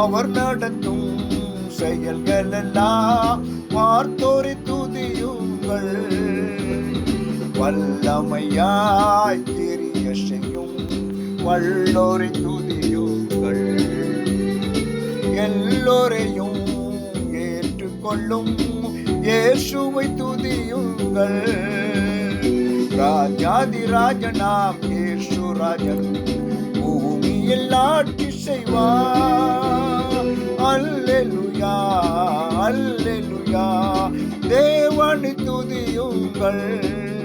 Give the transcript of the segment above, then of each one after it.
அவர் நடத்தும் செயல்கள் எல்லாம் பார்த்தோரை துதியுங்கள். வல்லமையாய் தெரிய செய்யும் வல்லோரை துதியுங்கள். எல்லோரையும் ஏற்றுக்கொள்ளும் இயேசுவை துதியுங்கள். ராஜாதி ராஜனாம் இயேசு ராஜன் பூமி எல்லாட்டி செய்வா அல்லேலுயா அல்லேலுயா. தேவனை துதியுங்கள்.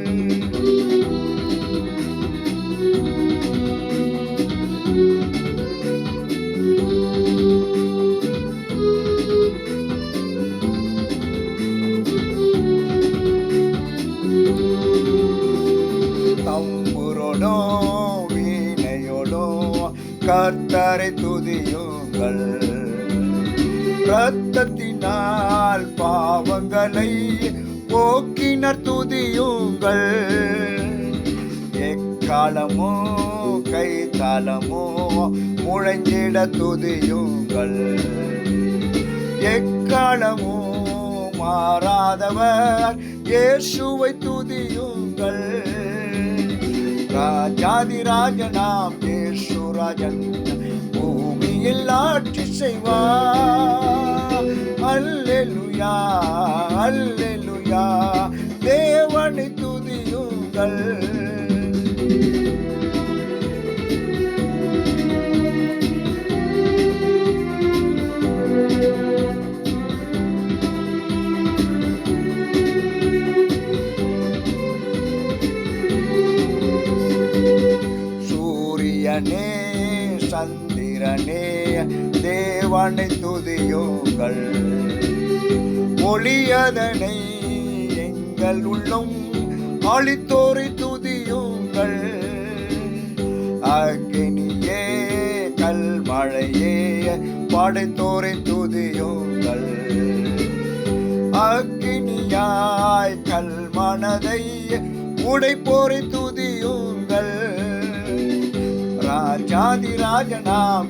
கர்த்தரை துதியுங்கள். ரத்தத்தினால் பாவங்களை போக்கினர் துதியுங்கள். எக்காலமோ கைத்தாளமோ முழங்கிட துதியுங்கள். எக்காலமோ மாறாதவர் இயேசுவை துதியுங்கள். ராஜாதி ராஜனாம் இயேசு ராஜன் பூமியில் ஆட்சி செய்வார் அல்லெலுயா அல்லெலுயா. தேவனை துதியுங்கள். சந்திரனே சந்திரனே தேவனை துதியோங்கள். ஒளியதனை எங்கள் உள்ளம் அழித்தோரை துதியோங்கள். அக்னியே கல்மழையே படைத்தோரை துதியோங்கள். அக்னியாய் கல் மனதை உடைப்போரை துதியோங்கள். ராஜாதி ராஜனாம்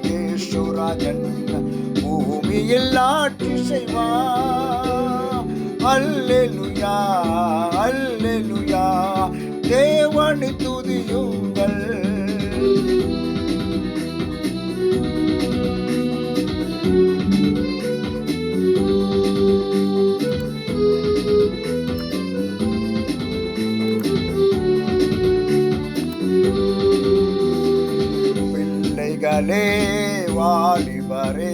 ராஜன். பூமியில் ஆட்சி செய்வார். அல்லேலுயா அல்ல பிள்ளைகளே வாலிபரே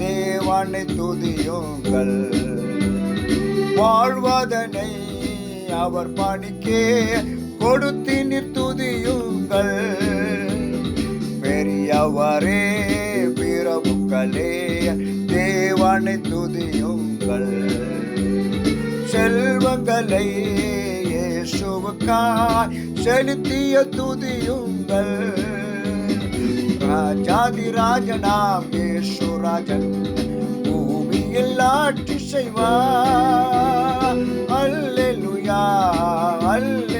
தேவனை துதியுங்கள். வாழ்வதனை அவர் பணிக்கே கொடுத்து நிறுத்துதியுங்கள் பெரியவரே பிரபுக்களே தேவனை துதியுங்கள். செல்வங்களை இயேசுவுக்காய் செலுத்திய துதியுங்கள். ராஜாதி ராஜனாம் பூமியில் ஆட்சி செய்வார். அல்லேலுயா அல்லே